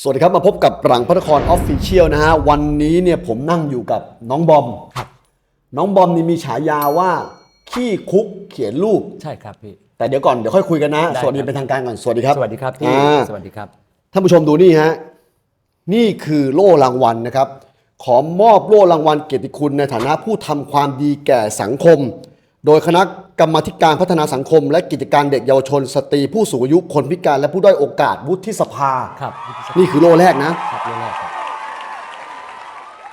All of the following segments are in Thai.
สวัสดีครับ มาพบกับหลังพระนครออฟฟิเชียลนะฮะ วันนี้เนี่ยผมนั่งอยู่กับน้องบอมครับน้องบอมนี่มีฉายาว่า ขี้คุกเขียนรูป ใช่ครับพี่ แต่เดี๋ยวก่อน เดี๋ยวค่อยคุยกันนะ ได้สวัสดีครับเป็นทางการก่อน สวัสดีครับสวัสดีครับพี่อ่าสวัสดีครับท่านผู้ชมดูนี่ฮะ นี่คือโล่รางวัลนะครับ ขอมอบโล่รางวัลเกียรติคุณในฐานะผู้ทำความดีแก่สังคม โดยคณะกรรมาธิการพัฒนาสังคม และกิจการเด็กเยาวชน สตรีผู้สูงอายุคนพิการและผู้ด้อยโอกาสวุฒิสภา ครับนี่คือโล่แรกนะครับเรื่องแรกครับ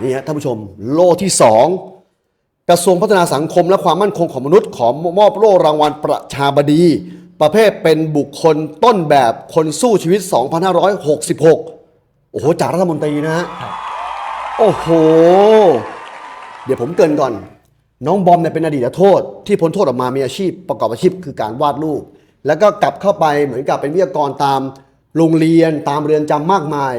นี่ฮะท่านผู้ชมโล่ที่ 2 กระทรวงพัฒนาสังคมและความมั่นคงของมนุษย์ขอมอบโล่รางวัลประชาบดี ประเภทเป็นบุคคลต้นแบบคนสู้ชีวิต 2566 โอ้โหจากรัฐมนตรีนะฮะ ครับ โอ้โห เดี๋ยวผมเกรินก่อน น้องบอมเนี่ยเป็นอดีตนักโทษ ที่พ้นโทษออกมามีอาชีพประกอบอาชีพคือการวาดรูป แล้วก็กลับเข้าไปเหมือนกับเป็นวิทยากรตามโรงเรียนตามเรือนจำมากมาย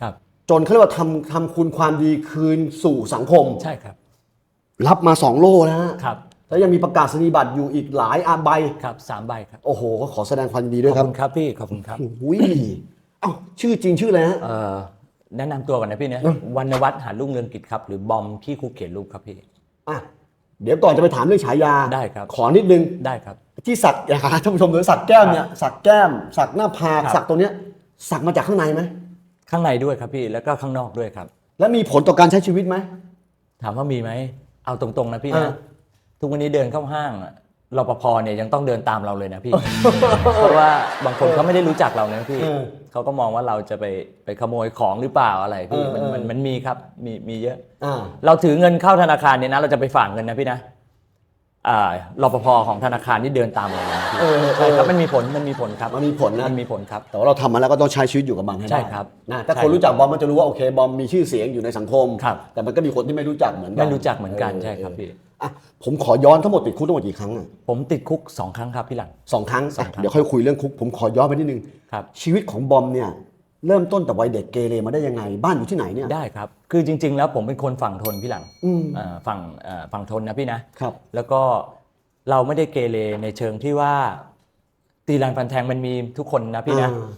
ครับ จนเขาเรียกว่าทำทำคุณความดีคืนสู่สังคมใช่ครับ รับมาสองโล่นะฮะครับแล้วยังมีประกาศนียบัตรอยู่อีกหลายอาใบครับสามใบครับโอ้โหก็ขอแสดงความยินดีขด้วยอบครับคุณครับพี่ขอบคุณครับอุ้ยเอ้าชื่อจริงชื่ออะไรฮะ เอ่อแนะนำตัวก่อนนะพี่นะวรรณวัฒน์หารุ่งเรืองกิจครับ หรือบอมขี้คุกเขียนรูปครับพี่ อะ เดี๋ยวก่อนจะไปถามเรื่องฉายาได้ครับ ขอนิดนึงได้ครับ ที่สักอย่าหาท่านผู้ชมดูสักแก้มเนี่ยสักแก้ม สักหน้าผากครับสักตรงเนี้ยสักมาจากข้างในไหมข้างในด้วยครับพี่แล้วก็ข้างนอกด้วยครับ แล้วมีผลต่อการใช้ชีวิตไหมถามว่ามีไหมเอาตรงๆนะพี่อ่านะทุกวันนี้เดินเข้าห้างอะ รปภเนี่ยยังต้องเดินตามเราเลยนะพี่ เพราะว่าบางคนเขาไม่ได้รู้จักเรานะพี่เออเขาก็มองว่าเราจะไปไปขโมยของหรือเปล่าอะไรพี่เออมันเออมันมันมีครับมีมีเยอะอ่าเราถือเงินเข้าธนาคารเนี่ยนะเราจะไปฝากเงินนะพี่นะอ่ารปภของธนาคารนี่เดินตามเราเลยนะพี่เออเออใช่ครับมันมีผลมันมีผลครับมันมีผลนะมันมีผลครับ แต่ว่าเราทำมาแล้วก็ต้องใช้ชีวิตอยู่กับมันให้ได้ใช่ครับนะถ้าใช่คนรู้จักบอมมันจะรู้ว่าโอเคบอมมีชื่อเสียงอยู่ในสังคมครับแต่มันก็มีคนที่ไม่รู้จักเหมือนกันไม่รู้จักเหมือนกันใช่ครับพี่ อะผมขอย้อนทั้งหมดติดคุกทั้งหมดกี่ครั้งอะผมติดคุกสองครั้งครับพี่หลัง สองครั้งสองครั้งเดี๋ยวค่อยคุยเรื่องคุก ผมขอย้อนไปนิดนึง ครับ ชีวิตของบอมเนี่ยเริ่มต้นแต่วัยเด็กเกเรมาได้ยังไง บ้านอยู่ที่ไหนเนี่ย ได้ครับ คือจริง ๆ แล้วผมเป็นคนฝั่งทนพี่หลังอืมอ่าฝั่งอ่าฝั่งทนนะพี่นะ ครับ แล้วก็เราไม่ได้เกเรในเชิงที่ว่า ตีรันฟันแทงมันมีทุกคนนะพี่นะ อ่า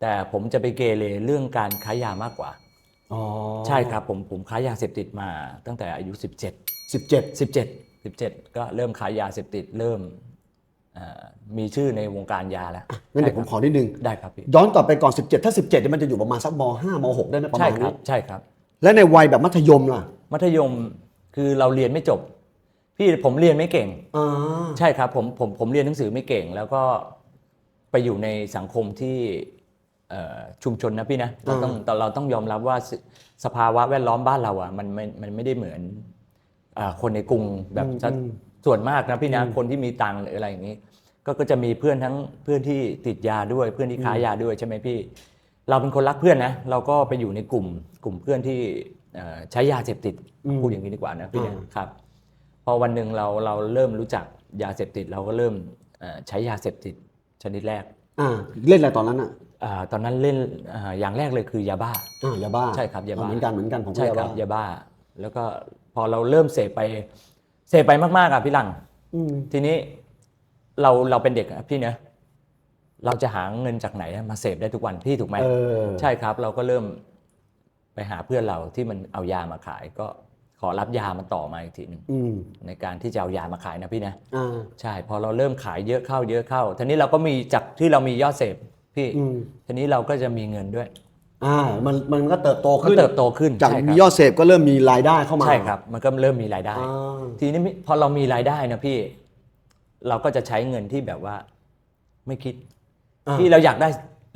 แต่ผมจะไปเกเรเรื่องการค้ายามากกว่า อ๋อใช่ครับผมผมค้ายาเสพติดมาตั้งแต่อายุ 17 สิบเจ็ด17 17 ก็เริ่มขายยาเสพติดเริ่มเอ่อมีชื่อในวงการยาแล้วงั้นเดี๋ยวผมขอนิดนึงได้ครับพี่ย้อนกลับไปก่อน 17 ถ้า 17เนี่ยมันจะอยู่ประมาณสักม5ม6ได้ไหมประใช่มาณครันี้บใช่ครับ และในวัยแบบมัธยมล่ะ มัธยมคือเราเรียนไม่จบ พี่ผมเรียนไม่เก่งอ่าใช่ครับผมผมผมเรียนหนังสือไม่เก่ง แล้วก็ไปอยู่ในสังคมที่เอ่อชุมชนนะพี่นะเราต้องแต่เราต้องยอมรับว่าสสภาวะแวดล้อมบ้านเราอะมันมันมันไม่ได้เหมือนอา คนในกรุงแบบซะส่วนมากนะพี่นะคนที่มีตังค์หรืออะไรอย่างนี้ ก็ก็จะมีเพื่อนทั้งเพื่อนที่ติดยาด้วยเพื่อนที่ค้ายาด้วยใช่ไหมพี่ เราเป็นคนรักเพื่อนนะเราก็ไปอยู่ในกลุ่มกลุ่มเพื่อนที่เอ่อใช้ยาเสพติดพูดอย่างนี้ดีกว่านะพี่นะครับ พอวันหนึ่งเราเราเริ่มรู้จักยาเสพติดเราก็เริ่มเอ่อใช้ยาเสพติดชนิดแรกอ่าเล่นอะไรตอนนั้นอะอาตอนนั้นเล่นอาอย่างแรกเลยคือยาบ้าอ่ายาบ้าใช่ครับยาบ้าอ่เหมือนกันเหมือนกันผมก็ใช่ยาครับ้าบยาบ้า แล้วก็พอเราเริ่มเสพไปเสพไปมากๆอะพี่หลังอืมทีนี้เราเราเป็นเด็กอะพี่เนะเราจะหาเงินจากไหนมาเสพได้ทุกวันพี่ถูกไหมเออใช่ครับ เราก็เริ่มไปหาเพื่อนเราที่มันเอายามาขาย ก็ขอรับยามันต่อมาอีกทีหนึงอืมในการที่จะเอายามาขายนะพี่นะอ่าใช่พอเราเริ่มขายเยอะเข้าเยอะเข้าทีนี้เราก็มีจากที่เรามียอดเสพพี่อืมทีนี้เราก็จะมีเงินด้วย อ่ามันมันก็เติบโตก็ขึ้นเติบโตขึ้นจากใช่ครับ มียอดเสพก็เริ่มมีรายได้เข้ามา ใช่ครับ มันก็เริ่มมีรายได้ อ่า ทีนี้พอเรามีรายได้นะพี่ เราก็จะใช้เงินที่แบบว่า ไม่คิดอ่าที่เราอยากได้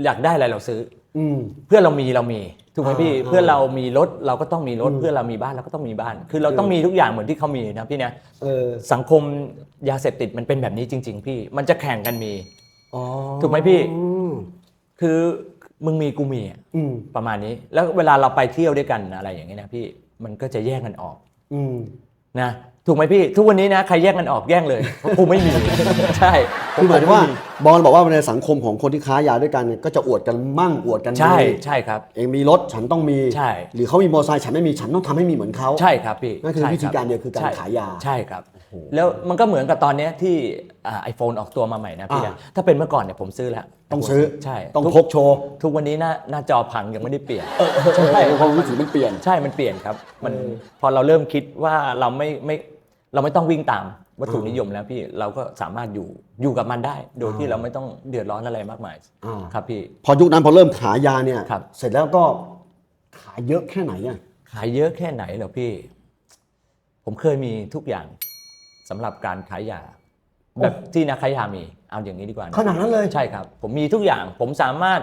อยากได้อะไรเราซื้อ อืม เพื่อนเรามีเรามีถูกไหมพี่ อ่าเพื่อนเรามีรถเราก็ต้องมีรถ เพื่อนเรามีบ้านเราก็ต้องมีบ้าน คือเราต้องมีทุกอย่างเหมือนที่เขามีนะพี่นะเออ สังคมยาเสพติดมันเป็นแบบนี้จริง ๆ พี่ มันจะแข่งกันมี อ๋อถูกไหมพี่ อืม คือ มึงมีกูมีอะอืมประมาณนี้ แล้วเวลาเราไปเที่ยวด้วยกันอะไรอย่างเงี้ยนะพี่มันก็จะแยกกันออกอืม นะถูกไหมพี่ ทุกวันนี้นะใครแยกกันออกแย่งเลยเพราะกูไม่มี ใช่คือหมายถึงว่าบอลบอกว่าในสังคมของคนที่ค้ายาด้วยกันเนี่ยก็จะอวดกันมั่งอวดกันใช่มีใช่ครับ เองมีรถฉันต้องมี ใช่ หรือเขามีมอเตอร์ไซค์ฉันไม่มีฉันต้องทำให้มีเหมือนเขา ใช่ครับพี่นั่นคือใช่วิธีบการเดียวคือการใช่ขายยา ใช่ครับ แล้วมันก็เหมือนกับตอนเนี้ยที่ ไอโฟนออกตัวมาใหม่นะพี่อ่านะถ้าเป็นเมื่อก่อนเนี่ยผมซื้อแล้วต้องซื้อใช่ต้องทุพกโชว์ทุกวันนี้หน้าหน้าจอพังยังไม่ได้เปลี่ยนใช่ความรู้สึกมันเปลี่ยนใช่มันเปลี่ยนครับมันพอเราเริ่มคิดว่าเราไม่ไม่เราไม่ต้องวิ่งตามวัตถุนิยมแล้วพี่เราก็สามารถอยู่อยู่กับมันได้ โดยที่เราไม่ต้องเดือดร้อนอะไรมากมายอ่าครับพี่พอยุคนั้นพอเริ่มขายยาเนี่ยครับเสร็จแล้วก็ขายเยอะแค่ไหนอะขายเยอะแค่ไหนเหรอพี่ ผมเคยมีทุกอย่างสำหรับการขายยา แบบที่นักขายยามีเอาอย่างนี้ดีกว่าะขนาดนั้นเลย ใช่ครับ ผมมีทุกอย่างผมสามารถ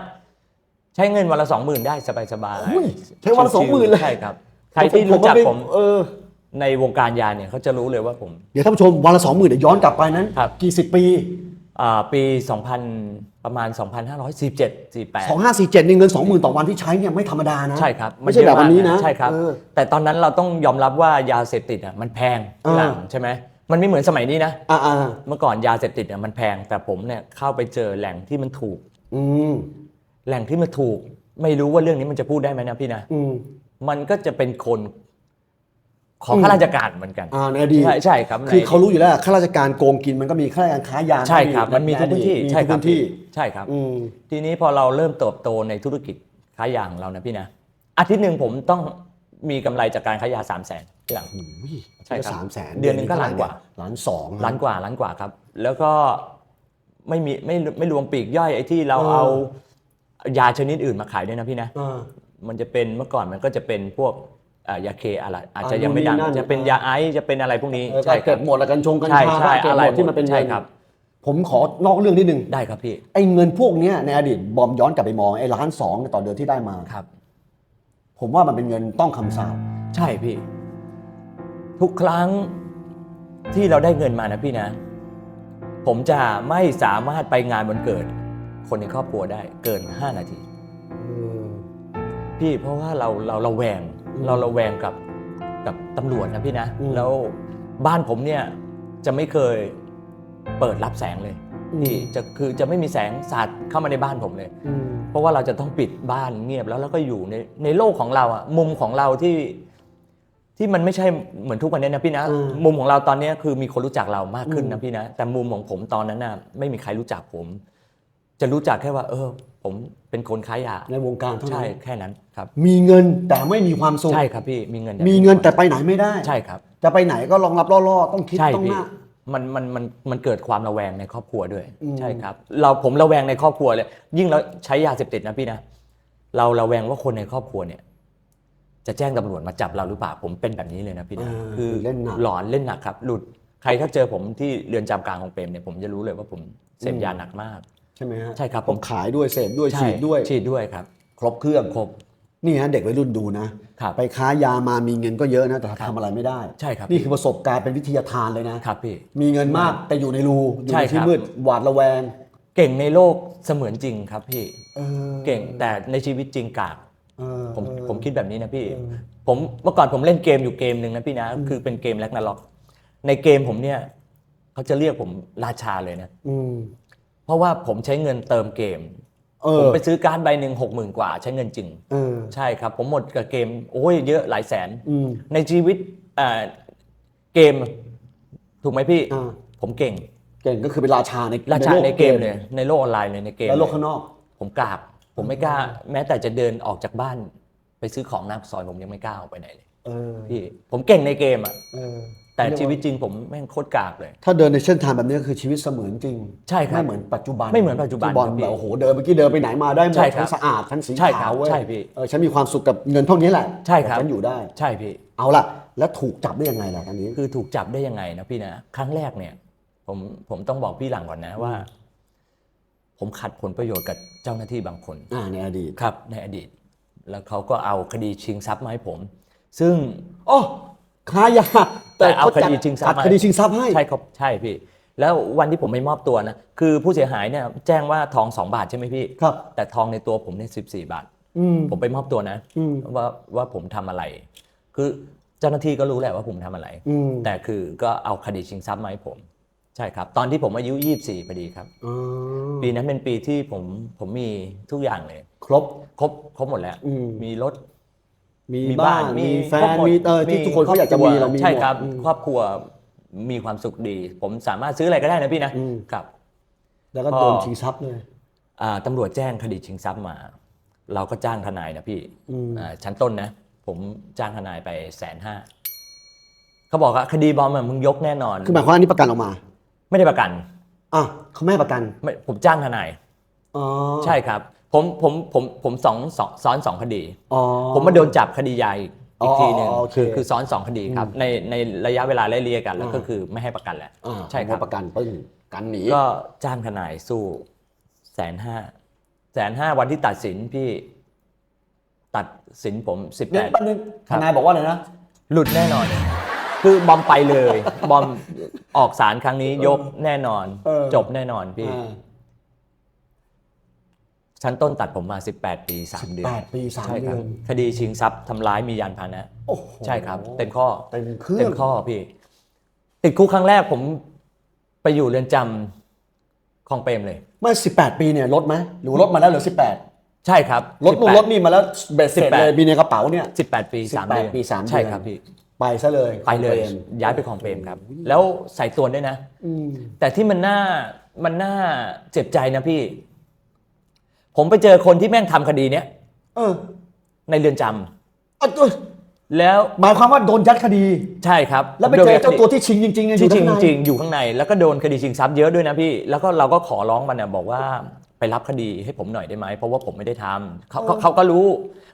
ใช้เงินวันละสองหมื่นได้สบายโอ้ยๆใช้วันละชิวๆ20,000เลยใช่ครับใครที่รู้จักผมเออในวงการยาเนี่ยเขาจะรู้เลยว่าผม เดี๋ยวท่านผู้ชมวันละสองหมื่นเดี๋ยวย้อนกลับไปนั้นครับกี่สิบปีอ่าปี 2000 ประมาณ 2547 48สองห้าสี่เจ็ดนี่เงินสองหมื่นต่อวันที่ใช้เนี่ยไม่ธรรมดานะ ใช่ครับ ไม่ใช่แบบวันนี้นะ ใช่ครับเออแต่ตอนนั้นเราต้องยอมรับว่ายาเสพติดอะมันแพงที่หลังอ่าใช่ไหม มันไม่เหมือนสมัยนี้นะ อ่าอ่าเมื่อก่อนยาเสพติดเนี่ยมันแพง แต่ผมเนี่ยเข้าไปเจอแหล่งที่มันถูก อืมแหล่งที่มันถูก ไม่รู้ว่าเรื่องนี้มันจะพูดได้ไหมนะพี่นะ อืม มันก็จะเป็นคนของอืมข้าราชการเหมือนกันอ่าในอดีตใช่ใช่ครับคือในเขารู้อยู่แล้วข้าราชการโกงกินมันก็มีข้าราชการค้ายาใช่ครับใมันมีทุกพื้นที่มีใช่ทุกครับพื้นที่ใช่ครับอืมทีนี้พอเราเริ่มเติบโตในธุรกิจค้ายาของเรานะพี่นะอาทิตย์หนึ่งผมต้องมีกำไรจากการค้ายา3 0 0แสนที่ หลังอุ้ยใช่ครับสามแสนเดือนหนึ่งก็ล้านกว่า ล้านสองล้านกว่าล้านกว่าครับ แล้วก็ไม่มีไม่ไม่รวมปลีกย่อยไอ้ที่เราเออเอายาชนิดอื่นมาขายด้วยนะพี่นะอ่ามันจะเป็นเมื่อก่อนมันก็จะเป็นพวกเอ่อยาเคอะไรอาจจะอ่ายังไม่ดังนู่นนี่นั่นจะเป็นยาไอซ์จะเป็นอะไรพวกนี้เออใช่คเก็รับบหมดแล้วกันชงกันใช่ชาใช่เก็บอะไรหมดที่มันเป็นใช่เงินครับ ผมขอนอกเรื่องนิดนึงได้ครับพี่ไอ้เงินพวกเนี้ยในอดีตบอมย้อนกลับไปมองไอ้ล้านสองต่อเดือนที่ได้มาครับ ผมว่ามันเป็นเงินต้องคำสาปใช่พี่ ทุกครั้งที่เราได้เงินมานะพี่นะ ผมจะไม่สามารถไปงานวันเกิด คนในครอบครัวได้เกิน 5 นาที พี่เพราะว่าเราเราเราแวงอืมเราเราแวงกับกับตำรวจนะพี่นะอืมแล้วบ้านผมเนี่ยจะไม่เคยเปิดรับแสงเลยอืมพี่จะคือจะไม่มีแสงสาดเข้ามาในบ้านผมเลยอืมเพราะว่าเราจะต้องปิดบ้านเงียบแล้วแล้วก็อยู่ในในโลกของเราอะมุมของเราที่ ที่มันไม่ใช่เหมือนทุกวันนี้นะพี่นะอืมมุมของเราตอนนี้คือมีคนรู้จักเรามากขึ้นอืนะมพี่นะ แต่มุมของผมตอนนั้นน่ะไม่มีใครรู้จักผม จะรู้จักแค่ว่า เออ ผมเป็นคนค้ายาในวงการเท่านั้ใช่นแค่นั้นครับ มีเงินแต่ไม่มีความสุขใช่ครับพี่มีเงิน มีเงินแต่ไปไหนไม่ได้ใช่ครับ จะไปไหนก็ลองรับล่อๆต้องคิดใช่ต้องพี่หน้ามันมันมันมันเกิดความระแวงในครอบครัวด้วยอืมใช่ครับ เราผมระแวงในครอบครัวเลย ยิ่งเราใช้ยาเสพติดนะพี่นะเราระแวงว่าคนในครอบครัวเนี่ย จะแจ้งตำรวจมาจับเราหรือเปล่าผมเป็นแบบนี้เลยนะพี่นะอ่าคือเล่นหนักหลอนเล่นหนักครับ หลุดใครถ้าเจอผมที่เรือนจำกลางของเปรมเนี่ยผมจะรู้เลยว่าผมเสพยาหนักมาก ใช่ไหมฮะใช่ครับผมขายด้วยเสพด้วยใฉีดด้วยฉีดด้วยครับ ครบเครื่องครบนี่ฮะเด็กวัยรุ่นดูนะครับไปค้ายามามีเงินก็เยอะนะแต่ครับทำอะไรไม่ได้ใช่ครับนี่คือประสบการณ์เป็นวิทยาทานเลยนะครับพี่มีเงินมากแต่อยู่ในรูอยู่ใช่ในที่ครับมืดหวาดระแวง เก่งในโลกเสมือนจริงครับพี่ออเก่งแต่ในชีวิตจริงกากเออ ผมเออผมคิดแบบนี้นะพี่เออผมเมื่อก่อนผมเล่นเกมอยู่เกมหนึ่งนะพี่นะ คือเป็นเกมแล็กนาล็อก ในเกมผมเนี่ยเขาจะเรียกผมราชาเลยนะอืมเพราะว่าผมใช้เงินเติมเกมเอผอมไปซื้อการ์ดใบหนึ่งหกหมื่นกว่า ใช้เงินจริงเออใช่ครับ ผมหมดกับเกม โอ้ยเยอะหลายแสนอืมในชีวิตเอ่อเกม ถูกไหมพี่อ่าผมเก่ง เก่งก็คือเป็นราชาในราชาโลในเกมเลยในโลกออนไลน์เลยในเกมแล้วโลกข้างนอก ผมกราบ ผมไม่กล้า แม้แต่จะเดินออกจากบ้าน ไปซื้อของหน้าปากซอยผมยังไม่กล้าออกไปไหนเลยเออพี่ผมเก่งในเกมอะเออ แต่ชีวิตจริงผมแม่งโคตรกราบเลย ถ้าเดินในเส้นทางแบบนี้ก็คือชีวิตเสมือนจริงใช่ครับไม่เหมือนปัจจุบันไม่เหมือนปัจจุบันที่บอลครับพี่แบบโอ้โหเดินเมื่อกี้เดินไปไหนมาได้หมดใช่ครับฉันสะอาดฉันสีใช่ครัขาบวเว้ยใช่พี่เออฉันมีความสุขกับเงินเท่านี้แหละใช่ครับ ฉันอยู่ได้ ใช่พี่ เอาล่ะ แล้วถูกจับได้ยังไงล่ะอันนี้ คือถูกจับได้ยังไงนะพี่นะ ครั้งแรกเนี่ย ผมผมต้องบอกพี่หลังก่อนนะว่า ผมขัดผลประโยชน์กับเจ้าหน้าที่บางคนอ่าในอดีตครับในอดีต แล้วเขาก็เอาคดีชิงทรัพย์มาให้ผม ซึ่ง โอ้ค้ายาแต่เอาขจัคดีชิงทรัพย์จัดคดีชิงทรัพย์ให้ใช่ครับใช่พี่แล้ววันที่ผมไปมอบตัวนะคือผู้เสียหายเนี่ยแจ้งว่าทองสองบาทใช่ไหมพี่ครับแต่ทองในตัวผมเนี่ยสิบสี่บาทอืมผมไปมอบตัวนะอืมว่าว่าผมทำอะไร คือเจ้าหน้าที่ก็รู้แหละว่าผมทำอะไรอืมแต่คือก็เอาคดีชิงทรัพย์มาให้ผม ใช่ครับ ตอนที่ผมอายุ 24พอดีครับอ๋อปีนั้นเป็นปีที่ผมผมมีทุกอย่างเลย ครบครบครบหมดแล้วอืมมีรถ มีมีบ้าบ้านนมีแฟครบนหดมีเออที่ทุกคนเขาอยากจะมีเรามีใช่หมดครับอืมครอบครัวมีความสุขดี ผมสามารถซื้ออะไรก็ได้นะพี่นะอืมครับ แล้วก็ก็โดนชิงทรัพย์เลยอ่าตำรวจแจ้งคดีชิงทรัพย์มา เราก็จ้างทนายนะพี่อืมอ่าชั้นต้นนะ ผมจ้างทนายไปแสนห้าเขาบอกว่าคดีบอมอะมึงยกแน่นอนคือหมายความว่านี่ประกันออกมา ไม่ได้ประกันอะเขาไม่ให้ประกันไม่ผมจ้างทนาย อ๋อใช่ครับ ผมผมผมผมสองสองซ้อนสองคดี อ๋อ ผมมาโดนจับคดียาอีกอ๋ออีกทีหนึ่งอ๋อโอเคคือคือซ้อนสองคดีครับ ในในระยะเวลาไล่เลี่ยกันแล้วอ่า ก็คือไม่ให้ประกันแหละ อ่าใช่ครับ ประกันปึ้งกันหนีก็จ้างทนายสู้แสนห้าแสนห้าวันที่ตัดสินพี่ ตัดสินผมสิบเนี่แปยดแป๊บนึงทนายบอกว่าอะไรนะ หลุดแน่นอน คือบอมไปเลย บอมออกสารครั้งนี้ยกแน่นอน เออ จบแน่นอนพี่ อ่าชั้นต้นตัดผมมา 18 ปี 3 เดือนแปดปีสามใช่คเดืรับอนคดีชิงทรัพย์ทำร้ายมียานพาหนะ โอ้โหใช่ครับ เต็มข้อ เต็มเครื่อเต็งมข้อพี่ ติดคุกครั้งแรกผมไปอยู่เรือนจำคลองเปรมเลย เมื่อสิบแปดปีเนี่ยลดไหมหรือว่าลดมาแล้วเหลือสิบแปดใช่ครับลดนู่น18 ลดนี่มาแล้วเบ็ดเสร็จ18เลยมีในกระเป๋าเนี่ย 18 ปี3 18เดือนปีสามเดือน ใช่ครับพี่ ไปซะเลยไปเลยของปรมย้ายไปคลองเปรมครับ แล้วใส่ตัวด้วยนะ อืมแต่ที่มันน่ามันน่าเจ็บใจนะพี่ ผมไปเจอคนที่แม่งทำคดีเนี้ยเออในเรือนจำเอาตัวแล้วหมายความว่าโดนยัดคดี ใช่ครับแล้วไปเจอเจ้าตัวที่ชิงจริงๆอะอที่ยู่จริงข้าในจริงอยู่ข้างใน แล้วก็โดนคดีชิงทรัพย์เยอะด้วยนะพี่ แล้วก็เราก็ขอร้องมันนะบอกว่าไปรับคดีให้ผมหน่อยได้ไหมเพราะว่าผมไม่ได้ทำเขาเขาเขาก็รู้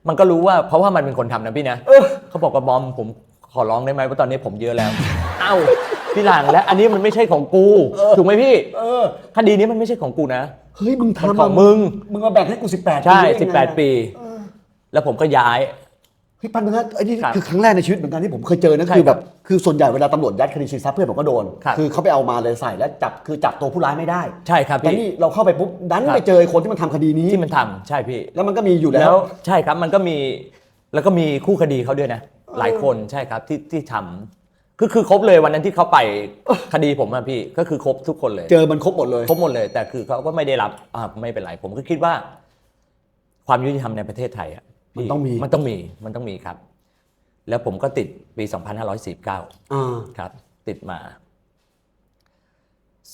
มันก็รู้ว่าเพราะว่ามันเป็นคนทำนะพี่นะ เออ เขาบอกกับบอมผม ขอร้องได้ไหมเพราะตอนนี้ผมเยอะแล้ว เอ้าพี่หลังและอันนี้มันไม่ใช่ของกู ถูกไหมพี่ เออ คดีนี้มันไม่ใช่ของกูนะ เฮ้ยมึงมันทำของมึง มึงมาแบ่งให้กูสิบแปดใช่ได้ไง18 ปี แล้วผมก็ย้าย เฮ้ยปันนึงนะไอ้นี่ครับคือครั้งแรกในชีวิตเหมือนกันที่ผมเคยเจอนะใช่คือแบบครับคือส่วนใหญ่เวลาตำรวจยัดคดีชิงทรัพย์เพื่อนผมก็โดนครับ อเขาไปเอามาเลยใส่แล้วจับคือจับตัวผู้ร้ายไม่ได้ใช่ครับแต่พี่ นี่เราเข้าไปปุ๊บดันครับ ไปเจอไอ้คนที่มันทำคดีนี้ ที่มันทำใช่พี่ แล้วมันก็มีอยู่แล้แล้วว ใช่ครับมันก็มีแล้วก็มีคู่คดีเขาด้วยนะ หลายคนใช่ครับที่ที่ทำคือคือครบเลยวันนั้นที่เขาไปคดีผมอะพี่ก็คือครบทุกคนเลย เจอมันครบหมดเลยครบหมดเลย แต่คือเขาก็ไม่ได้รับอ่าไม่เป็นไรผมก็คิดว่า ความยุติธรรมในประเทศไทยอะพี่มันต้องมีมันต้องมีมันต้องมีครับ แล้วผมก็ติดปี 2549อ่าครับ ติดมา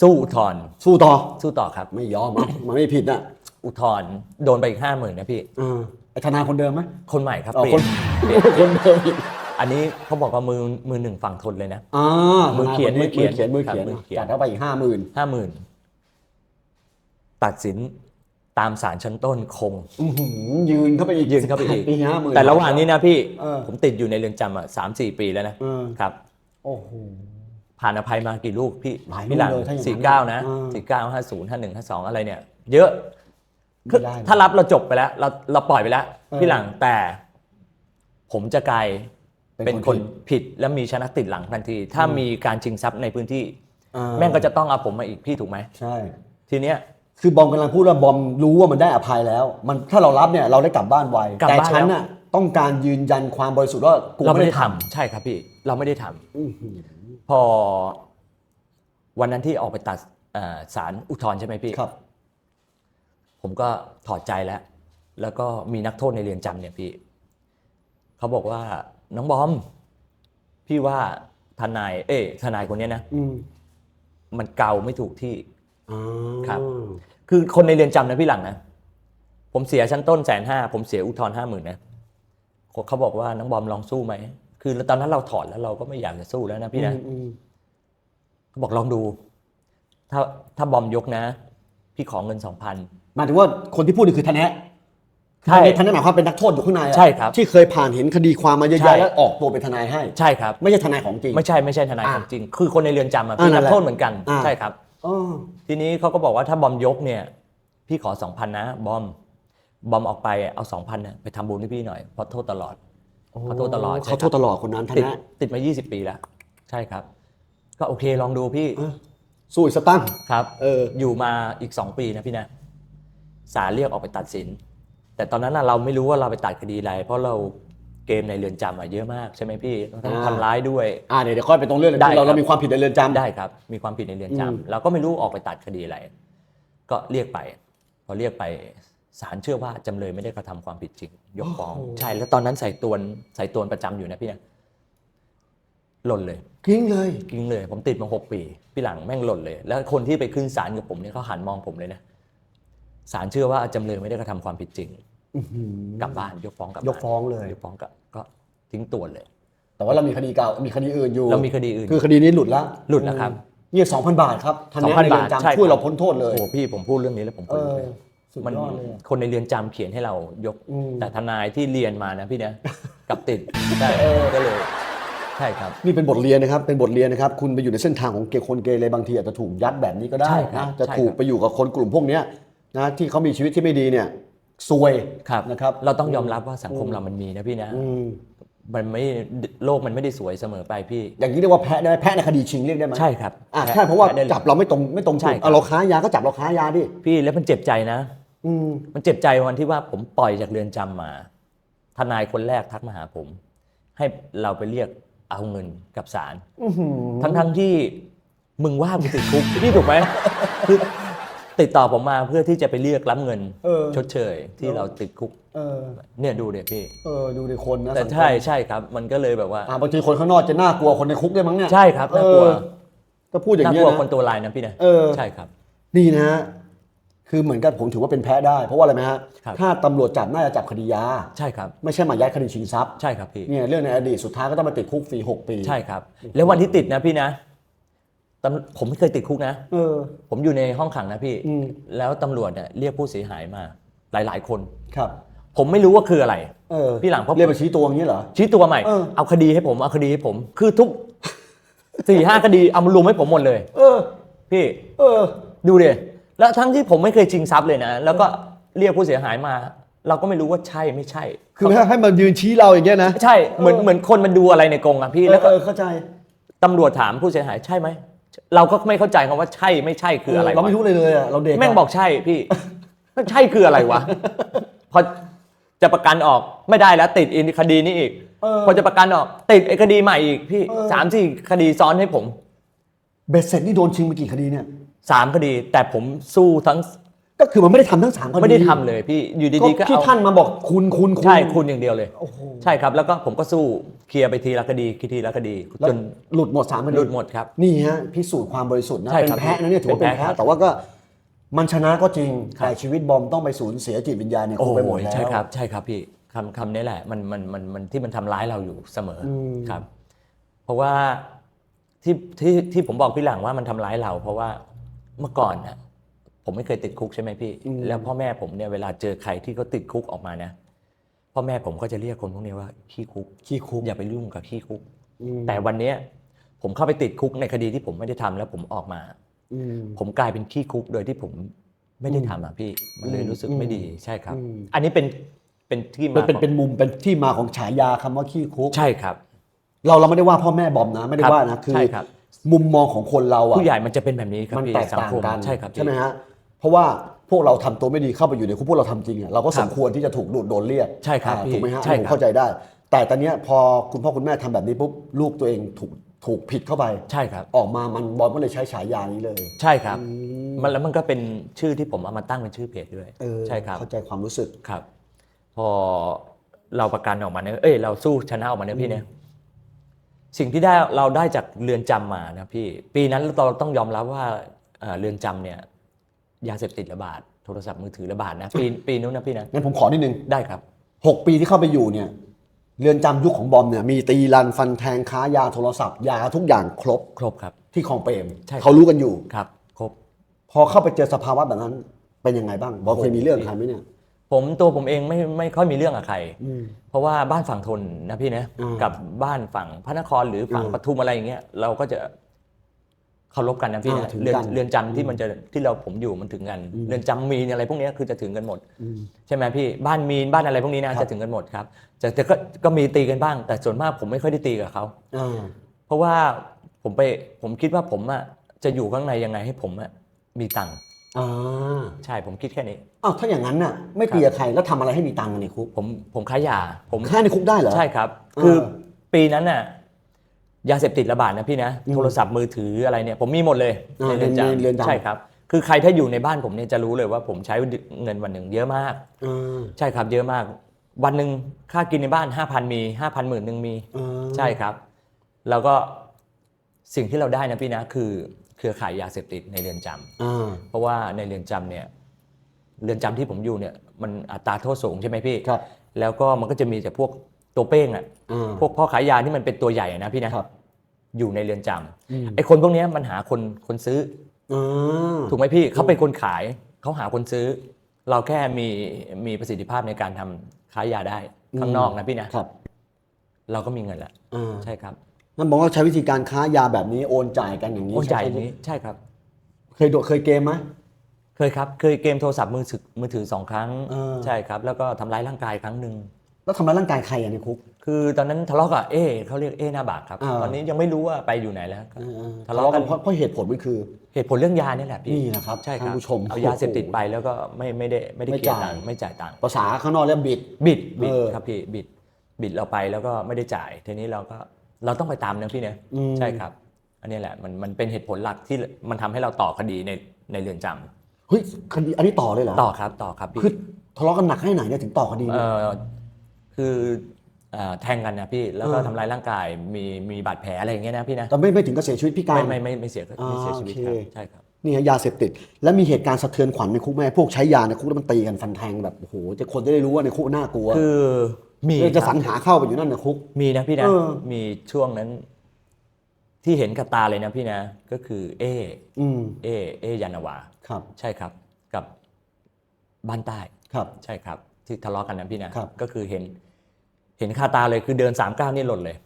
สู้อุทธรณ์สู้ต่อสู้ต่อครับ ไม่ยอมอะมันไม่ผิดอะอุทธรณ์โดนไปอีกห้าหมื่นนะพี่ อ่าไอ้ทนายคนเดิมไหม คนใหม่ครับอ๋อเปลี่คยนนเปลี่ยนคนเดิมอีก อันนี้เขาบอกว่ามือมือหนึ่งฝั่งทนเลยนะ อ่ามือเขียนทามือเขียน มือเขียนมือเขียนครับมือเขียน จัดเข้าไปอีกห้าหมื่นห้าหมื่นตัดสินตามศาลชั้นต้นคง ยืนเข้าไปอีกยืนเข้าไปอีก ปีห้าหมื่นแต่ระหว่างนี้นะพี่เออผมติดอยู่ในเรือนจำอะสามสี่ปีแล้วนะเออครับ โอ้โหผ่านอภัยมากี่ลูกพี่หลายลูกพี่หลังเลยถ้าอย่างนั้นสี่เก้านะเออสี่เก้าห้าศูนย์ห้าหนึ่งห้าสองอะไรเนี่ย เยอะ ไม่ได้นะถ้ารับเราจบไปแล้ว เราเราปล่อยไปแล้ว เออ พี่หลังแต่ ผมจะกลายเป็เป็นนคคนนผิดและมีชนะติดหลังทันที ถ้ามีการชิงทรัพย์ในพื้นที่ อ่าแม่งก็จะต้องเอาผมมาอีกพี่ถูกไหมใช่ ทีเนี้ย คือบอมกำลังพูดว่าบอมรู้ว่ามันได้อภัยแล้ว มันถ้าเรารับเนี่ยเราได้กลับบ้านไวกลับแต่บ้าน ฉันแล้วน่ะต้องการยืนยันความบริสุทธิ์ว่ากูเราไม่ไม่ได้ได้ททำใช่ครับพี่ เราไม่ได้ทำำอื้อหือ พอ วันนั้นที่ออกไปตัดเอ่อศาลอุทธรณ์ใช่ไหมพี่ครับ ผมก็ถอดใจแล้ว แล้วก็มีนักโทษในเรือนจำเนี่ยพี่ เขาบอกว่าน้องบอม พี่ว่าทนาย เอ้ยทนายคนเนี้ยนะ อืมมันเกาไม่ถูกที่อ่าครับ คือคนในเรือนจำนะพี่หลังนะ ผมเสียชั้นต้นแสนห้าผมเสียอุทธรณ์ห้าหมื่นนะเขาบอกว่าน้องบอมลองสู้ไหม คือตอนนั้นเราถอดแล้วเราก็ไม่อยากจะสู้แล้วนะพี่นะ อืมอืมเขาบอกลองดู ถ้าถ้าบอมยกนะ พี่ขอเงินสองพัน หมายถึงว่าคนที่พูดนี่คือทนายใช่ทนายหมายความเป็นนักโทษอยู่ข้างในอะใช่ครับที่เคยผ่านเห็นคดีความมาเยอะใช่ แยะแล้วออกตัวเป็นทนายให้ ใช่ครับ ไม่ใช่ทนายของจริง ไม่ใช่ไม่ใช่ทนายอ่าของจริง คือคนในเรือนจำอะอ่าพี่นั่นันกแหละโทษเหมือนกัน อ่า ใช่ครับ อ๋อทีนี้เขาก็บอกว่าถ้าบอมยกเนี่ย พี่ขอสองพันนะบอม บอมออกไปเอาสองพันน่ะไปทำบุญให้พี่หน่อยเพราะโทษตลอดเขาโทษตลอดใช่เขาโทษครับตลอดคนนั้นทติดนาย ติดมา 20 ปีแล้ว ใช่ครับ ก็โอเคลองดูพี่เออ สู้อีกสตั้งค์ครับเออ อยู่มาอีก 2 ปีนะพี่นะ ศาลเรียกออกไปตัดสิน แต่ตอนนั้นน่ะเราไม่รู้ว่าเราไปตัดคดีอะไร เพราะเราเกมในเรือนจำอะเยอะมากใช่ไหมพี่ทั้งอ่าทำร้ายด้วย อ่าเดี๋ยวเดี๋ยวค่อยไปตรงเรื่องเลยได้เราครัเราบมีความผิดในเรือนจำได้ครับ มีความผิดในเรือนจำอืมเราก็ไม่รู้ออกไปตัดคดีอะไร ก็เรียกไป พอเรียกไปศาลเชื่อว่าจำเลยไม่ได้กระทำความผิดจริง ยกฟ้องใช่แล้วตอนนั้นใส่ตวนใส่ตวนประจำอยู่นะพี่นะหล่นเลยทิ้งเลยกิ้งเลย ผมติดมาหกปี พี่หลังแม่งหล่นเลย แล้วคนที่ไปขึ้นศาลกับผมเนี่ยเขาหันมองผมเลยนะ ศาลเชื่อว่าจำเลยไม่ได้กระทำความผิดจริงกลับบ้านยกฟ้องกลับบ้านยกฟ้องเลย ยกฟ้องก็ก็ทิ้งตัวเลย แต่ว่าเรามีคดีเก่ามีคดีอื่นอยู่เรามีคดีอื่นคือคดีนี้หลุดละหลุดแล้วครับเนี่ยสองพันบาทครับทันสองนี้พันในเรืบาอทนจำใช่ช่วยคเราบพ้นโทษเลยโอ้พี่ผมพูดเรื่องนี้แล้วผมเอพูดอเลยสุดมันยอดเลยอะคนในเรือนจำเขียนให้เรายกอืมแต่ทนายที่เรียนมานะพี่นะกลับติดใช่ก็เลยใช่ครับนี่เป็นบทเรียนนะครับเป็นบทเรียนนะครับ คุณไปอยู่ในเส้นทางของเกย์คนเกย์เลยบางทีอาจจะถูกยัดแบบนี้ก็ได้ใช่ครับนะจะใช่ถูกครับไปอยู่กับคนกลุ่มพวกเนี้ย นะที่เขามีชีวิตที่ไม่ดีเนี่ยซวยครับนะครับ เราต้องยอมรับว่าสังคมเรามันมีนะพี่นะอืมมันไม่โลกมันไม่ได้สวยเสมอไปพี่ อย่างนี้เรียกว่าแพะได้ไหมแพะในคดีชิงเรียกได้ไหมใช่ครับอะใช่เพราะว่าแพ้ได้ลยจับเราไม่ตรงไม่ตรงใช่จุดครับเอาเราค้ายาก็จับเราค้ายาดิพี่แล้วมันเจ็บใจนะอืมมันเจ็บใจวันที่ว่าผมปล่อยจากเรือนจำมา ทนายคนแรกทักมาหาผม ให้เราไปเรียกเอาเงินกับศาลอื้อหือทั้งทั้งๆที่มึงว่ากูติดคุกพี่ถูกไหมคือ ติดต่อผมมาเพื่อที่จะไปเรียกรับเงินเออ ชดเชย ที่เราติดคุกเออ เนี่ยดูเดี๋ยพี่ เออ ดูในคนนะแต่สังคมใช่ใช่ครับ มันก็เลยแบบว่า อ่าบางทีคนข้างนอกจะน่ากลัวคนในคุกได้วยมั้งเนี่ยใช่ครับน่ากลัว เออก็พูดอย่างน่านี้กยลัวนะ คนตัวลายนะพี่นะเออ ใช่ครับ นี่นะคือเหมือนกันผมถือว่าเป็นแพ้ได้ เพราะว่าอะไรไหมฮะครับ ถ้าตำรวจจับน่าจะจับคดียา ใช่ครับ ไม่ใช่มายัดคดีชิงทรัพย์ใช่ครับพี่ เนี่ยเรื่องในอดีตสุดท้ายก็ต้องมาติดคุกฟรีหกปี ใช่ครับ แล้ววันที่ติดนะพี่นะ ตำผมไม่เคยติดคุกนะ เออ ผมอยู่ในห้องขังนะพี่ อืม แล้วตำรวจเนี่ยเรียกผู้เสียหายมา หลาย ๆ คน ครับ ผมไม่รู้ว่าคืออะไร เออพี่หลังเพราะ เรียกมาชี้ตัวอย่างนี้เหรอ ชี้ตัวใหม่ เออ เอาคดีให้ผม เอาคดีให้ผม คือทุก สี่ห้าคดีเอามารวมให้ผมหมดเลย เออ พี่ เออ ดูดิ แล้วทั้งที่ผมไม่เคยชิงทรัพย์เลยนะ แล้วก็เรียกผู้เสียหายมา เราก็ไม่รู้ว่าใช่ไม่ใช่ คือให้ให้มายืนชี้เราอย่างเงี้ยนะ ใช่ เหมือนเหมือนคนมันดูอะไรในกรงอะพี่แล้วก็เออเข้าใจ ตำรวจถามผู้เสียหายใช่ไหม เราก็ไม่เข้าใจคำว่าใช่ไม่ใช่คืออะไรเราไม่วะรู้เลยเลยอะเราเด็กะแม่งบอกใช่พี่ ใช่คืออะไรวะ พอจะประกันออกไม่ได้แล้วติดอีกคดีนี้อีก เออ พอจะประกันออกติดไอ้คดีใหม่อีกพี่เออ สามสี่คดีซ้อนให้ผมเบ็ดเสร็จนี่โดนชิงไปกี่คดีเนี่ย สามคดี แต่ผมสู้ทั้ง ก็คือมันไม่ได้ทำทั้งสามคดีไม่ได้ทำเลยพี่อยู่ดีๆก็ที่เอาท่านมาบอกคุณคุณคุณใช่คุณอย่างเดียวเลย โอ้โหใช่ครับ แล้วก็ผมก็สู้เคลียร์ไปทีละคดีทีละคดีแล้วจนหลุดหมดสามคดี หลุดหมดครับ นี่ฮะพิสูจน์ความบริสุทธิ์นะใช่เป็นครับแพ้นะเนี่ยถือว่าเป็นเป็นแพ้แพ้ครับแต่ว่าก็มันชนะก็จริงครับแต่ชีวิตบอมต้องไปสูญเสียจิตวิญญาณเนี่ยโอ้คงโหไปหมดแล้ว ใช่ครับใช่ครับพี่คำคำนี้แหละมันมันมันมันที่มันทำร้ายเราอยู่เสมออม ครับ เพราะว่าที่ที่ที่ผมบอกพี่หลังว่ามันทำร้ายเรา เพราะว่าเมื่อก่อนน่ะ ผมไม่เคยติดคุกใช่ไหมพี่ แล้วพ่อแม่ผมเนี่ยเวลาเจอใครที่เขาติดคุกออกมานะพ่อแม่ผมก็จะเรียกคนพวกนี้ว่าขี้คุกขี้คุกอย่าไปยุ่งกับขี้คุกอืมแต่วันเนี้ยผมเข้าไปติดคุกในคดีที่ผมไม่ได้ทำแล้วผมออกมาอืมผมกลายเป็นขี้คุกโดยที่ผมไม่ได้ทำอะพี่ มันเลยรู้สึกไม่ดีใช่ครับอืมอันนี้เป็นเป็นที่เป็นมาเป็นของเป็นมุมเป็นที่มาของฉายาคำว่าขี้คุกใช่ครับ เราเราไม่ได้ว่าพ่อแม่บอมนะ ไม่ได้ครับว่านะคือใช่ครับมุมมองของคนเราอะผู้ใหญ่มันจะเป็นแบบนี้ครับมันพี่แตกสังต่างคมกันใช่ครับพี่ใช่ไหมฮะเพ ราะว่าพวกเราทำตัวไม่ดีเข้าไปอยู่ในคุกพวกเราทำจริงอะเราก็ครัสบมควรที่จะถูกโดนเรียกใช่ครับอ่าพี่ถูกไหมฮะใช่ผมครับเข้าใจได้ แต่ตอนเนี้ยพอคุณพ่อคุณแม่ทำแบบนี้ปุ๊บลูกตัวเองถูกถูกผิดเข้าไปใช่ครับ ออกมามันบอลก็เลยใช้ฉายานี้เลย ใช่ครับ มันแล้วมันก็เป็นชื่อที่ผมเอามาตั้งเป็นชื่อเพจด้วยเออใช่ครับเข้าใจความรู้สึกครับ พอเราประกันออกมาเนี่ยเอ้ยเราสู้ชนะออกมาเนี่ยพี่เนี่ยสิ่งที่ได้เราได้จากเรือนจำมานะพี่ ปีนั้นเราต้องยอมรับว่าเอ่อเรือนจำเนี่ย ยาเสพติดระบาดโทรศัพท์มือถือระบาดนะปีปีนู้นนะพี่นะงั้นผมขอนิดนึง ได้ครับหกปีที่เข้าไปอยู่เนี่ยเรือนจำยุคของบอมเนี่ยมีตีรันฟันแทงค้ายาโทรศัพท์ ยาทุกอย่างครบครบครับ ที่คลองเปรมใช่ครับ เขารู้กันอยู่ ครับครบ พอเข้าไปเจอสภาวะแบบนั้นเป็นยังไงบ้างบอมเคยมีเรื่องใครไหมเนี่ย ผมตัวผมเองไม่ไม่ค่อยมีเรื่องกับใครอืมเพราะว่าบ้านฝั่งทนนะพี่นะอ่ากักับบ้านฝั่งพระนครหรือฝั่งอ่าปทุมอะไรอย่างเงี้ยเราก็จะ เคารพกันนะพี่อ่านะถึงเรือนกันเรือนจำที่มันจะที่เราผมอยู่มันถึงกันเรือนจำมีนอะไรพวกเนี้ยคือจะถึงกันหมดอืมใช่ไหมพี่บ้านมีนบ้านอะไรพวกนี้นะครับ จะถึงกันหมดครับแต่แต่ก็ก็มีตีกันบ้าง แต่ส่วนมากผมไม่ค่อยได้ตีกับเขา อ่า เพราะว่าผมไปผมคิดว่าผมอะจะอยู่ข้างในยังไงให้ผมอะมีตังค์อ่าใช่ผมคิดแค่นี้ อ้าวถ้าอย่างนั้นน่ะ ไม่ตีกับใครแล้วทำอะไรให้มีตังค์ในคุกผมผมค้ายาผมฆ่าในคุกได้เหรอ ใช่ครับเออคือปีนั้นน่ะ ยาเสพติดระบาดนะพี่นะอืมโทรศัพท์มือถืออะไรเนี่ยผมมีหมดเลยอ่าในเรือนในเรือนจำจำใช่ครับคือใครถ้าอยู่ในบ้านผมเนี่ยจะรู้เลยว่าผมใช้เงินวันหนึ่งเยอะมากอ่าใช่ครับเยอะมาก วันหนึ่งค่ากินในบ้าน5,000มี5,000หมื่นหนึ่งมีอ่าใช่ครับ แล้วก็สิ่งที่เราได้นะพี่นะคือเครือข่ายยาเสพติดในเรือนจำอ่าเพราะว่าในเรือนจำเนี่ยเรือนจำที่ผมอยู่เนี่ยมันอัตราโทษสูงใช่ไหมพี่ครับแล้วก็มันก็จะมีแต่พวกตัวเป้งอะอ่าพวกพ่อขายยาที่มันเป็นตัวใหญ่อะนะพี่นะครับ อยู่ในเรือนจำอืมไอ้คนพวกเนี้ยมันหาคนคนซื้ออ่าถูกไหมพี่เขาเป็นคนขายเขาหาคนซื้อ เราแค่มีมีประสิทธิภาพในการทำขายยาได้ข้างนอกนะพี่นะครับ เราก็มีเงินแล้วอ่าใช่ครับนั่นบอกว่าใช้วิธีการค้ายาแบบนี้โอนจ่ายกันอย่างนี้โอนจ่ายอใช่ย่างไหมนี้ใช่ครับ เคยโดดเคยเกมไหมเคยครับ เคยเกมโทรศัพท์มือถือมือถือสองครั้งเออใช่ครับ แล้วก็ทำร้ายร่างกายครั้งหนึ่งแล้วทำร้ายร่างกายใครอะในคุก คือตอนนั้นทะเลาะกับเอเขาเรียกเอหน้าบากครับ อ่า ตอนนี้ยังไม่รู้ว่าไปอยู่ไหนแล้วครับอ่าทะเลาะกันเพราะเพราะเหตุผลมันคือ เหตุผลเรื่องยาเนี่ยแหละพี่นี่นะครับใช่ครับท่านผู้ชมเอายาเสพติดไปแล้วก็ไม่ไม่ได้ไม่ได้ไม่เกลียดจ่าย ตังค์ไม่จ่ายตังค์ภาษาข้างนอกเรียกบิด บิดบิดเออครับพี่บิดบิดเราไปแล้วก็ไม่ได้จ่ายทีนี้เราก็เราต้องไปตามนะพี่เนี่ยอืม ใช่ครับ อันนี้แหละมันมันเป็นเหตุผลหลักที่มันทำให้เราต่อคดีในในเรือนจำเฮ้ยคดีอันนี้ต่อเลยเหรอต่อครับต่อครับพี่ คือทะเลาะกันหนักให้ไหนเนี่ยถึงต่อคดีเอเนี่ย อคือเอ่อ แทงกันนะพี่แล้วก็เออทำร้ายร่างกายมีมีบาดแผลอะไรอย่างเงี้ยนะพี่นะแต่ไม่ไม่ถึงกับเสียชีวิตพิการ ไม่ไม่ไม่ไม่เสียไม่เสียชีวิตครับอ่าโอเคใช่ครับนี่ฮะยาเสพติด แล้วมีเหตุการณ์สะเทือนขวัญในคุกไหมพวกใช้ยาในคุกแล้วมันตีกันฟันแทงแบบโอ้โหจะคนจะได้รู้ว่าในคุกน่ากลัวคือมีเออจะคสรรับรหาเข้าไปอยู่นั่นในคุก มีนะพี่นะเออมีช่วงนั้น ที่เห็นกับตาเลยนะพี่นะ ก็คือ เออืมเอเอยานาวาครับ ใช่ครับ กับบ้านใต้ครับ ใช่ครับ ที่ทะเลาะกันนะพี่นะครับก็คือเห็น เห็นคาตาเลยคือเดินสามก้าวนี่หล่นเลย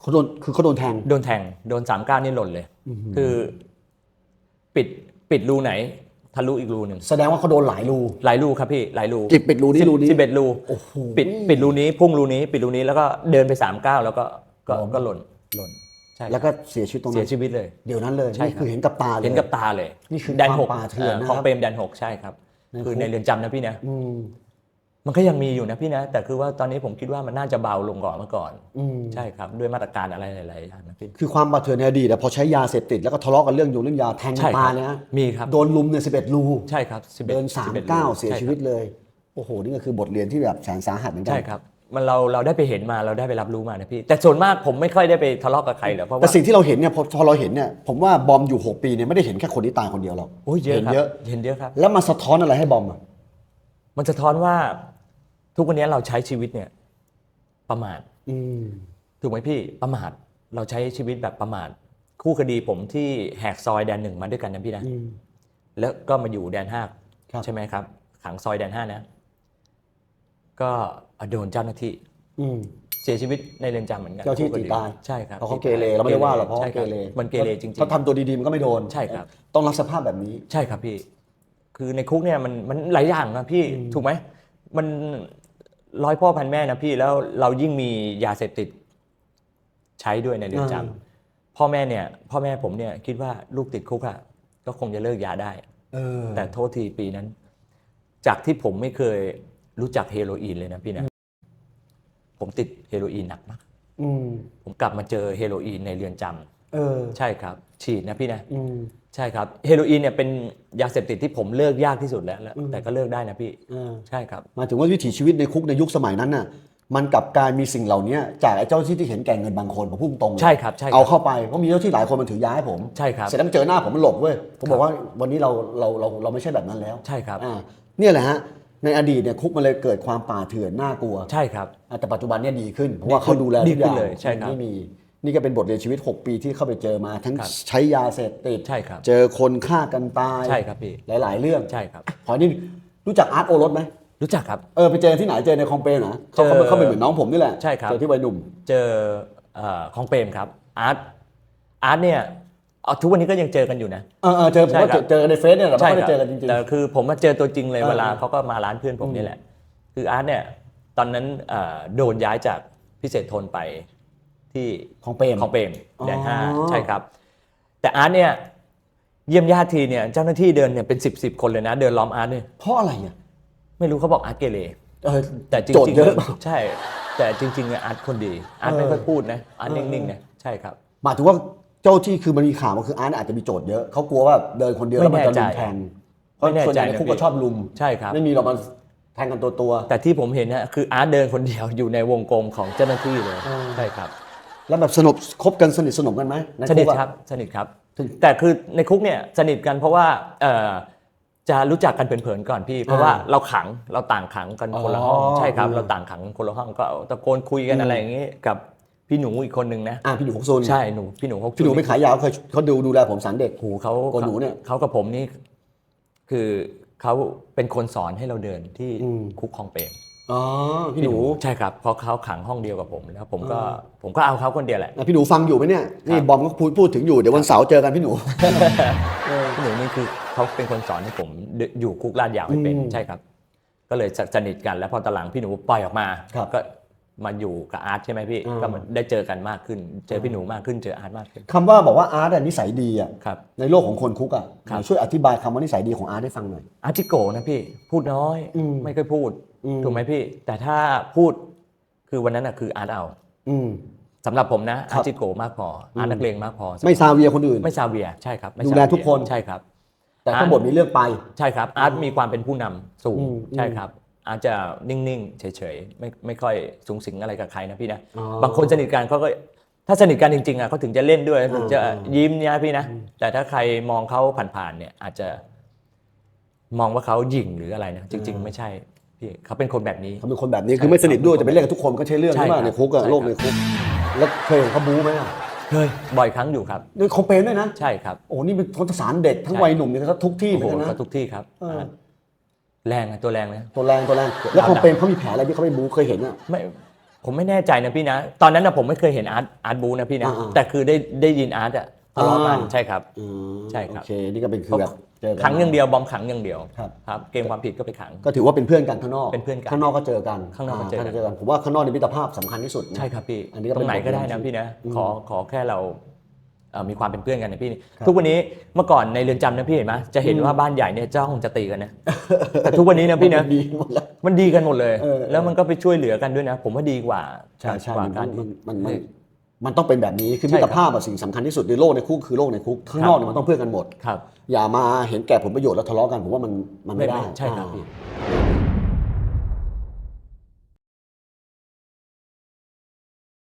เขาโดนคือเขาโดนแทงโดนแทงโดนสามก้าวนี่หล่นเลยอื้อหือคือปิดปิดรูไหนทะลุอีกรูหนึ่งแสดงว่าเขาโดนหลายรูหลายรูครับพี่หลายรูจิบปิดรูนี้รูนี้สิบเอ็ดรูโอ้โหปิดปิดรูนี้พุ่งรูนี้ปิดรูนี้แล้วก็เดินไปสามก้าวแล้วก็ก็ล้มก็หล่นหล่นใช่แล้วก็เสียชีวิตตรงเสีนั้ยนชีวิตเลย เดี๋ยวนั้นเลยใช่นี่ครับคือเห็นกับตาเลยเห็นกับตาเลยนี่คือแดนหกความป่าเถื่อนนะครับของเปรมแดนหกใช่ครับในคือคุกในเรือนจำนะพี่นะอื มมันก็ยังมีอยู่นะพี่นะ แต่คือว่าตอนนี้ผมคิดว่ามันน่าจะเบาลงก่อนเมื่อก่อนอืมใช่ครับด้วยมาตรการอะไรหลายๆอย่างนะพี่คือความบาดเถื่อนในอดีตอะพอใช้ยาเสพติดแล้วก็ทะเลาะกันเรื่องอยู่เรื่องยาแทงกัใช่นคตารับยเลยนะมีครับโดนลุมเนี่ยสิบเอ็ดรูใช่ครับ11เดินสาม11เก้ารูเสียชีวิตเลยโอ้โหนี่ก็คือบทเรียนที่แบบแสนสาหัสเหมือนกัใช่ครับมันเราเราได้ไปเห็นมาเราได้ไปรับรู้มานะพี่ แต่ส่วนมากผมไม่ค่อยได้ไปทะเลาะกับใครหรอกเพราะแต่ว่าสิ่งที่เราเห็นเนี่ยพอพอเราเห็นเนี่ยผมว่าบอมอยู่ 6 ปีเนี่ยไม่ได้เห็นแค่คนที่ตายคนเดียวหรอกโอ้ยเยอะเห็นครับเยอะเห็นเยอะครับแล้วมาสะท้อนอะไรให้บอมอะ มันสะท้อนว่าทุกวันนี้เราใช้ชีวิตเนี่ยประมาทอืมถูกไหมพี่ประมาทเราใช้ชีวิตแบบประมาทคู่คดีผมที่แหกซอยแดนหนึ่งมาด้วยกันนะพี่นะอืม แล้วก็มาอยู่แดนห้าครับ ใช่ไหมครับ ขังซอยแดนห้านะ ก็โดนเจ้าหน้าที่ อืม เสียชีวิตในเรือนจำเหมือนกันเจ้าที่คู่คตีตาย ใช่ครับเพราะเขาเกเรเราไม่ได้ว่าหรอกเพราะใช่เขาคเกรับเรมันเกเรจริงถ้าทำตัวดีๆมันก็ไม่โดนใช่ครับ ต้องรับสภาพแบบนี้ ๆ ใช่ครับพี่ คือในคุกเนี่ยมันมันหลายอย่างนะพี่ถูกไหมมันร้อยพ่อพันแม่นะพี่แล้วเรายิ่งมียาเสพติดใช้ด้วยในเรือนจำอ่าพ่อแม่เนี่ย พ่อแม่ผมเนี่ยคิดว่าลูกติดคุกอะก็คงจะเลิกยาได้เออแต่โทษทีปีนั้น จากที่ผมไม่เคยรู้จักเฮโรอีนเลยนะพี่นะผมติดเฮโรอีนหนักมากอืมผมกลับมาเจอเฮโรอีนในเรือนจำ เออใช่ครับ ฉีดนะพี่นะอืม ใช่ครับเฮโรอีนเนี่ยเป็นยาเสพติดที่ผมเลิกยากที่สุดแล้วแล้วอืมแต่ก็เลิกได้นะพี่เออ ใช่ครับ หมายถึงว่าวิถีชีวิตในคุกในยุคสมัยนั้นน่ะ มันกลับกลายมีสิ่งเหล่านี้จากไอ้เจ้าหน้าที่ที่เห็นแก่เงินบางคนผมพูดตรงๆเลยใช่ครับใช่ครับเอาเข้าไปเพราะมีเจ้าหน้าที่หลายคนมันถือยาให้ผมใช่ครับเสร็จแล้วมันเจอหน้าผมมันหลบเว้ยผมบอกว่าวันนี้เราเราเราเราไม่ใช่แบบนั้นแล้วใช่ครับ อ่าเนี่ยแหละฮะในอดีตเนี่ยคุกมันเลยเกิดความป่าเถื่อนน่ากลัวใช่ครับ อะแต่ปัจจุบันเนี่ยดีขึ้นเพราะว่าเขาดูแลดีทุกขึ้อนย่างเลยใช่ครับ ไม่มี นี่ก็เป็นบทเรียนชีวิต 6 ปีที่เข้าไปเจอมาทั้งครับใช้ยาเสพติดใช่ครับ เจอคนฆ่ากันตายใช่ครับพี่ หลาย ๆ เรื่องใช่ครับ ขอนี่รู้จักอาร์ตโอรสไหมรู้จักครับ เออไปเจอที่ไหนเจอในคลองเปรมเหรอเขาเจอเขาเป็นเหมือนน้องผมนี่แหละใช่ครับ เจอที่วัยหนุ่ม เจอเอ่อของเปรมครับอาร์ตอาร์ตเนี่ยเอาทุกวันนี้ก็ยังเจอกันอยู่นะ เออเออเจอผมใช่ก็ครัเจอบเจอในเฟซเนี่ยแหละไม่ใช่ได้ครับเจอกันจริง แต่คือผมมาเจอตัวจริงเลยเออเวลาเขาก็มาร้านเพื่อนผมนี่แหละ คืออาร์ตเนี่ยตอนนั้นเอ่อโดนย้ายจากพิเศษทนไป ที่ๆของเปรม ของเปรมอ๋อแดนห้าใช่ครับ แต่อาร์ตเนี่ยเยี่ยมญาติทีเนี่ยเจ้าหน้าที่เดินเนี่ยเป็นสิบสิบคนเลยนะ เดินล้อมอาร์ตเนี่ยเพราะอะไรอะไม่รู้เขาบอกอาร์ตเกเร เออ แต่จริงโจทย์ๆเยอะ ใช่ แต่จริงๆเนี่ยอาร์ตคนดีอาร์ตเออไม่ค่อยพูดนะอาร์ตเออนิ่งๆนะใช่ครับ หมายถึงว่าเจ้าที่คือมันมีข่าวมาคืออาร์ตอาจจะมีโจทย์เยอะเขากลัวว่าเดินคนเดียวแล้วมันจะลุมแทงเพราะไม่แน่ใจส่วนใหญ่ในนะคุกพี่ก็ชอบลุมใช่ครับ ไม่มีหรอกมันแทงกันตัวตัว แต่ที่ผมเห็นนะคืออาร์ตเดินคนเดียวอยู่ในวงกลมของเจ้าหน้าที่เลยเออใช่ครับๆ แล้วแบบสนุกคบกันสนิทสนมกันไหมในสนิทคุกอะ ครับสนิทครับถึงแต่คือในคุกเนี่ยสนิทกันเพราะว่าเอ่อจะรู้จักกันเผินๆก่อนพี่ เพราะว่าเราขังเราต่างขังกันคนละห้องอ๋อใช่ครับ อืม เราต่างขังคนละห้องก็ตะโกนคุยกันอืมอะไรอย่างนี้กับพี่หนูอีกคนนึงนะอ่าพี่หนูของโซนใช่หนูพี่หนูเขาพี่หนูไม่ขายยาวเคยเขาดูดูแลผมสารเด็ก หูเขาโกนหนูเนี่ยเขากับผมนี่คือเขาเป็นคนสอนให้เราเดินที่อืม คุกคลองเปรม อ๋อพี่หนูใช่ครับเพราะเขาขังห้องเดียวกับผมแล้วผมก็ผมก็เอาเขาคนเดียวแหละอะพี่หนูฟังอยู่ไหมเนี่ยนี่ครับบอมก็พูดพูดถึงอยู่เดี๋ยววันเสาร์เจอกันพี่หนูพี่หนูนี่คือเขาเป็นคนสอนให้ผมอยู่คุกลาดยาวให้เป็นอืมใช่ครับ ก็เลยสนิทกันแล้วพอตอนหลังพี่หนูปล่อยออกมาครับก็ มาอยู่กับอาร์ตใช่ไหมพี่อ่าก็มันได้เจอกันมากขึ้น เจอพี่หนูมากขึ้น เจออาร์ตมากขึ้น คำว่าบอกว่าอาร์ตอะนิสัยดีอะครับ ในโลกของคนคุกอะครับ ช่วยอธิบายคำว่านิสัยดีของอาร์ตให้ฟังหน่อย อาร์ติโกะนะพี่ พูดน้อย อืมไม่ค่อยพูด อืม ถูกไหมพี่ แต่ถ้าพูด คือวันนั้นน่ะคืออาร์ตเอาอืม สำหรับผมนะ ครัอาบ ร์ติโกะมากพอ อาร์ตนักเลงมากพอ ไม่ซาเวียคนอื่น ไม่ซาเวียใช่ครับไม่ดูแลซาเวียทุกคน ใช่ครับ แต่ทั้งหมดมีเรื่องไป ใช่ครับอาร์ตมีความเป็นผู้นำสูงอืม ใช่ครับ อาจจะนิ่งๆ เฉยๆ ไม่ไม่ค่อยสูงสิงอะไรกับใครนะพี่นะ อ๋อ บางคนสนิทกันเขาก็ถ้าสนิทกันจริงๆอะเขาถึงจะเล่นด้วยถึงจะอ่ายิ้มเนี่ยพี่นะ แต่ถ้าใครมองเขาผ่านๆเนี่ยอาจจะมองว่าเขาหยิ่งหรืออะไรนะจริง ๆ ไม่ใช่พี่เขาเป็นคนแบบนี้ เขาเป็นคนแบบนี้คือไม่สนิทด้วยจะไปเล่นกับทุกคนก็ใช่เรื่องใช่ใช่ไหมครับในคุกอะใช่ครับ โลกในคุกแล้วเคยเห็นเขาบู๊ไหมอะเคยบ่อยครั้งอยู่ครับ ด้วยเขาเป็นด้วยนะใช่ครับ โอ้นี่เป็นคนสารเด็กทั้งใช่วัยหนุ่มเนี่ยเขาทุกที่โอ้เหมืโหอนกันก็นะทุกที่ครับเออาร์ต แรงนะตัวแรงนะตัวแรงตัวแรง แล้วเขาเป็นเขามีแผลอะไรที่เขาไปบู๊เคยเห็นอะไม่ผมไม่แน่ใจนะพี่นะ ตอนนั้นนะผมไม่เคยเห็นอาร์ตอาร์ตบูนะพี่นะ อ่าๆ แต่คือได้ได้ยินอาร์ตอะทะเลาะกันอ่าใช่ครับ อืมใช่ครับ โอเค นี่ก็เป็นคือแบบเจอกัน ขังอย่างเดียวบอมขังอย่างเดียวครับ ครับเกมความผิดก็ไปขัง ก็ถือว่าเป็นเพื่อนกันข้างนอกเป็นเพื่อนกันข้างนอกก็เจอกันข้างนอกก็เจอกันาเจอกันผมว่าข้างนอกในมิตรภาพสำคัญที่สุดนะ ใช่ครับพี่อันนี้ก็ตเป็รนงไหนก็ได้นะบทเรียนพี่นะอืมขอขอแค่เราเอ่อ มีความเป็นเพื่อนกันนะพี่ครับทุกวันนี้เมื่อก่อนในเรือนจำนะพี่เห็นไหมจะเห็นว่าบ้านใหญ่เนี่ยเจ้าคงจะตีกันนะแต่ทุกวันนี้นะพี่นะดีหมดแล้วมันดีกันหมดเลยเออเออแล้วมันก็ไปช่วยเหลือกันด้วยนะ ผมว่าดีกว่าใช่ใช่กว่ามันการมันที่มันมันมันต้องเป็นแบบนี้คือใช่มิครับตรภาพอะสิ่งสำคัญที่สุดในโลกในคุกคือโลกในคุกข้างนอกเนี่ยมันต้องเพื่อนกันหมดครับอย่ามาเห็นแก่ผลประโยชน์แล้วทะเลาะกันผมว่ามันมันไม่ได้ใช่ครับพี่อ่า